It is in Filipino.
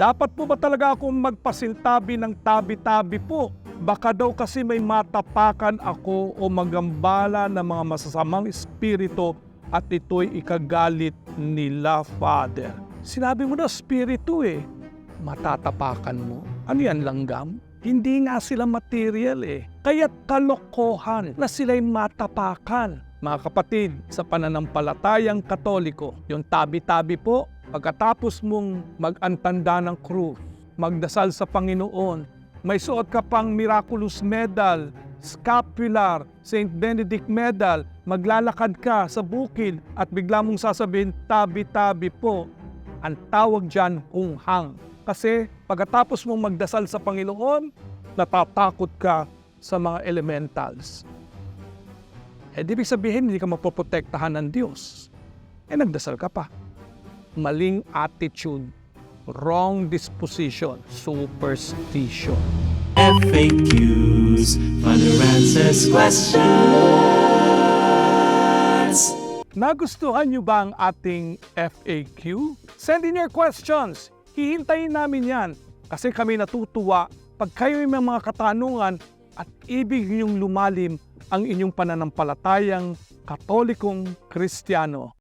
Dapat po ba talaga akong magpasintabi ng tabi-tabi po? Baka daw kasi may matapakan ako o magambala ng mga masasamang espiritu at ito'y ikagalit nila, Father. Sinabi mo na espiritu eh. Matatapakan mo. Ano yan, langgam? Hindi nga sila material eh. Kaya't kalokohan na sila'y matapakan. Mga kapatid, sa pananampalatayang katoliko, yung tabi-tabi po, pagkatapos mong mag-antanda ng krus, magdasal sa Panginoon, may suot ka pang miraculous medal, scapular, St. Benedict medal, maglalakad ka sa bukid at bigla mong sasabihin, tabi-tabi po. Ang tawag dyan, hunghang. Kasi pagkatapos mong magdasal sa Panginoon, natatakot ka sa mga elementals. Eh, di ibig sabihin, hindi ka mapoprotektahan ng Diyos. Eh, nagdasal ka pa. Maling attitude, wrong disposition, superstition. FAQs, Father answers questions. Nagustuhan niyo ba ang ating FAQ? Send in your questions. Hihintayin namin yan kasi kami natutuwa pag kayo may mga katanungan at ibig niyong lumalim ang inyong pananampalatayang katolikong kristyano.